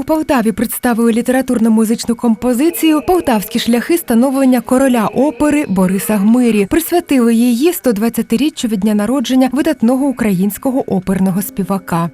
У Полтаві представили літературно-музичну композицію Полтавські шляхи становлення короля опери Бориса Гмирі. Присвятили її 120-річчю від дня народження видатного українського оперного співака.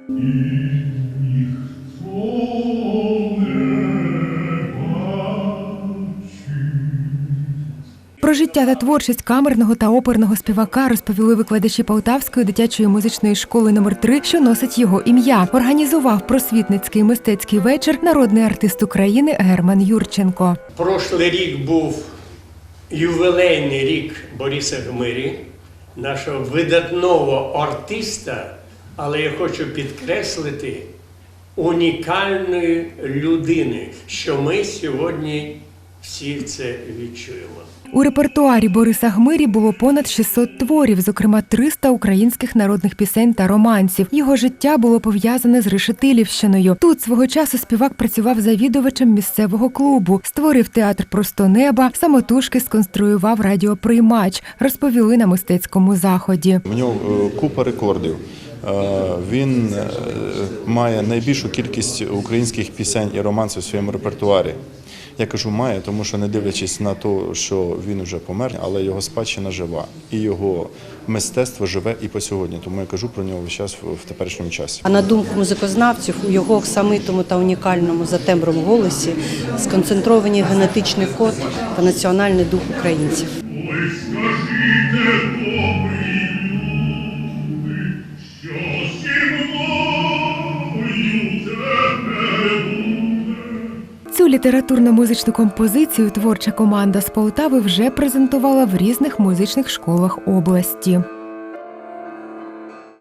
Про життя та творчість камерного та оперного співака розповіли викладачі Полтавської дитячої музичної школи номер 3 що носить його ім'я. Організував просвітницький мистецький вечір народний артист України Герман Юрченко. Прошлий рік був ювілейний рік Бориса Гмирі, нашого видатного артиста, але я хочу підкреслити унікальної людини, що ми сьогодні всі це відчуємо. У репертуарі Бориса Гмирі було понад 600 творів, зокрема 300 українських народних пісень та романсів. Його життя було пов'язане з Решетилівщиною. Тут свого часу співак працював завідувачем місцевого клубу, створив театр просто неба, самотужки сконструював радіоприймач, розповіли на мистецькому заході. В нього е, купа рекордів. Е, Він е, має найбільшу кількість українських пісень і романсів у своєму репертуарі. Я кажу має, тому що не дивлячись на те, що він вже помер, але його спадщина жива, і його мистецтво живе і по сьогодні. Тому я кажу про нього весь час в в теперішньому часі. А на думку музикознавців, у його самитому та унікальному за тембром голосі сконцентровані генетичний код та національний дух українців. Літературно-музичну композицію творча команда з Полтави вже презентувала в різних музичних школах області.